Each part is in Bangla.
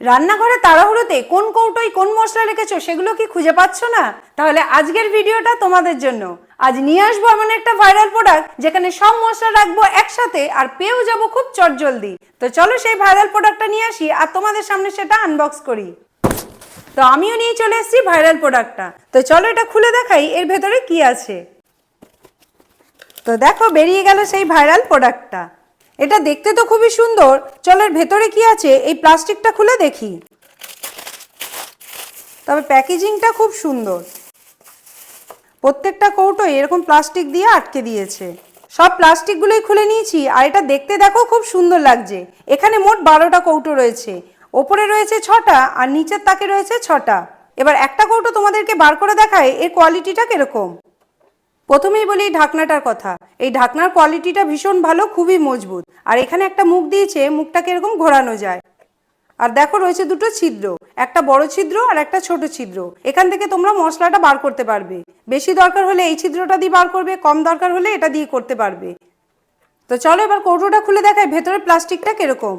রান্নাঘরে তাড়াহুড়োতে কোন কৌটোয় কোন মশলা রেখেছো সেগুলো কি খুঁজে পাচ্ছ না? তাহলে আজকের ভিডিওটা তোমাদের জন্য। আজ নিয়ে আসব এমন একটা ভাইরাল প্রোডাক্ট যেখানে সব মশলা রাখব একসাথে আর পেয়েও যাব খুব চটজলদি। তো চলো সেই ভাইরাল প্রোডাক্টটা নিয়ে আসি আর তোমাদের সামনে সেটা আনবক্স করি। তো আমিও নিয়ে চলে এসেছি ভাইরাল প্রোডাক্টটা তো চলো এটা খুলে দেখাই, এর ভেতরে কি আছে? তো দেখো, বেরিয়ে গেল সেই ভাইরাল প্রোডাক্টটা এটা দেখতে তো খুবই সুন্দর। চলো এর ভেতরে কি আছে? এই প্লাস্টিকটা খুলে দেখি। তবে প্যাকেজিংটা খুব সুন্দর। প্রত্যেকটা কৌটো এরকম প্লাস্টিক দিয়ে আটকে দিয়েছে। সব প্লাস্টিকগুলোই খুলে নিয়েছি, আর এটা দেখতে দেখো খুব সুন্দর লাগছে। এখানে মোট বারোটা কৌটো রয়েছে। ওপরে রয়েছে ছটা, আর নিচের তাকে রয়েছে ছটা। এবার একটা কৌটো তোমাদেরকে বার করে দেখায় এর কোয়ালিটিটা কীরকম? প্রথমেই বলি এই ঢাকনাটার কথা। এই ঢাকনার কোয়ালিটিটা ভীষণ ভালো, খুবই মজবুত। আর এখানে একটা মুখ দিয়েছে, মুখটাকে এরকম ঘোরানো যায়। আর দেখো রয়েছে দুটো ছিদ্র, একটা বড় ছিদ্র আর একটা ছোট ছিদ্র। এখান থেকে তোমরা মশলাটা বার করতে পারবে। বেশি দরকার হলে এই ছিদ্রটা দিয়ে বার করবে, কম দরকার হলে এটা দিয়ে করতে পারবে। তো চলো এবার কৌটোটা খুলে দেখাই ভেতরে প্লাস্টিকটা কীরকম।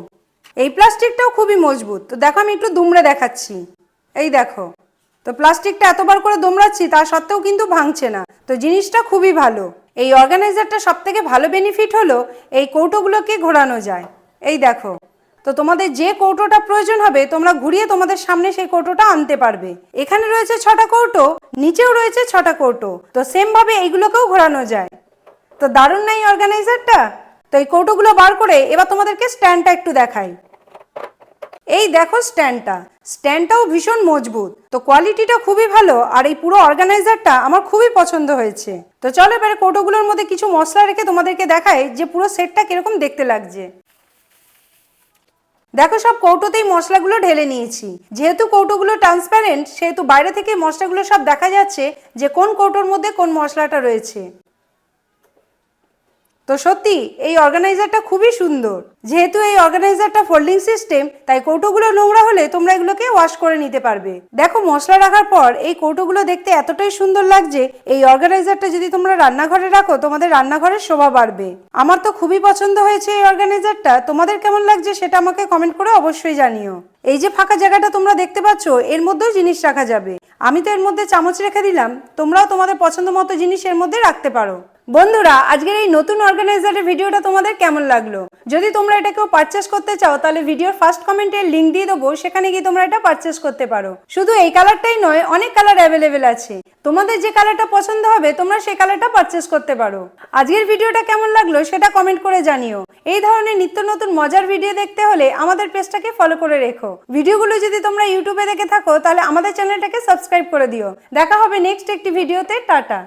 এই প্লাস্টিকটাও খুবই মজবুত। তো দেখো আমি একটু দুমড়ে দেখাচ্ছি। এই দেখো। তো প্লাস্টিকটা এতবার করে দোমড়াচ্ছি, তা সত্ত্বেও কিন্তু ভাঙছে না। তো জিনিসটা খুবই ভালো। এই অর্গানাইজারটা সব থেকে ভালো বেনিফিট হলো এই কৌটোগুলোকে ঘোরানো যায়। এই দেখো, তো তোমাদের যে কৌটোটা প্রয়োজন হবে, তোমরা ঘুরিয়ে তোমাদের সামনে সেই কৌটোটা আনতে পারবে। এখানে রয়েছে ছটা কৌটো, নিচেও রয়েছে ছটা কৌটো। তো সেম ভাবে এইগুলোকেও ঘোরানো যায়। তো দারুণ নাই অর্গানাইজারটা তো এই কৌটোগুলো বার করে এবার তোমাদেরকে স্ট্যান্ডটা একটু দেখাই। এই দেখো স্ট্যান্ডটা স্ট্যান্ডটাও ভীষণ মজবুত। তো কোয়ালিটিটা খুবই ভালো, আর এই পুরো অর্গানাইজারটা আমার খুবই পছন্দ হয়েছে। তো চলো এবারে কৌটোগুলোর মধ্যে কিছু মশলা রেখে তোমাদেরকে দেখাই যে পুরো সেটটা কীরকম দেখতে লাগছে। দেখো, সব কৌটোতেই মশলাগুলো ঢেলে নিয়েছি। যেহেতু কৌটোগুলো ট্রান্সপারেন্ট সেহেতু বাইরে থেকে মশলাগুলো সব দেখা যাচ্ছে যে কোন কৌটোর মধ্যে কোন মশলাটা রয়েছে। তো সত্যি, এই অর্গানাইজারটা খুবই সুন্দর। যেহেতু এই অর্গানাইজারটা ফোল্ডিং সিস্টেম তাই কৌটোগুলো নোংরা হলে তোমরা এগুলোকে ওয়াশ করে নিতে পারবে। দেখো, মশলা রাখার পর এই কৌটোগুলো দেখতে এতটাই সুন্দর লাগছে, এই অর্গানাইজারটা যদি তোমরা রান্নাঘরে রাখো, তোমাদের রান্নাঘরের শোভা বাড়বে। আমার তো খুবই পছন্দ হয়েছে এই অর্গানাইজারটা তোমাদের কেমন লাগছে সেটা আমাকে কমেন্ট করে অবশ্যই জানিও। এই যে ফাঁকা জায়গাটা তোমরা দেখতে পাচ্ছ, এর মধ্যেও জিনিস রাখা যাবে। আমি তো এর মধ্যে চামচ রেখে দিলাম। তোমরাও তোমাদের পছন্দ মতো জিনিস এর মধ্যে রাখতে পারো। বন্ধুরা, আজকের এই নতুন অর্গানাইজারের ভিডিওটা তোমাদের কেমন লাগল? যদি তোমরা এটা কেউ পারচেস করতে চাও, তাহলে ভিডিওর ফার্স্ট কমেন্টের লিঙ্ক দিয়ে দেবো। সেখানে গিয়ে তোমরা এটা পারচেস করতে পারো। শুধু এই কালারটাই নয়, অনেক কালার অ্যাভেলেবেল আছে। তোমাদের যে কালারটা পছন্দ হবে, তোমরা সেই কালারটা পারচেস করতে পারো। আজকের ভিডিওটা কেমন লাগল, সেটা কমেন্ট করে জানিও। এই ধরনের নিত্য নতুন মজার ভিডিও দেখতে হলে আমাদের পেজটাকে ফলো করে রেখো। ভিডিওগুলো যদি তোমরা ইউটিউবে দেখে থাকো, তাহলে আমাদের চ্যানেলটাকে সাবস্ক্রাইব করে দিও। দেখা হবে নেক্সট একটি ভিডিওতে, টাটা।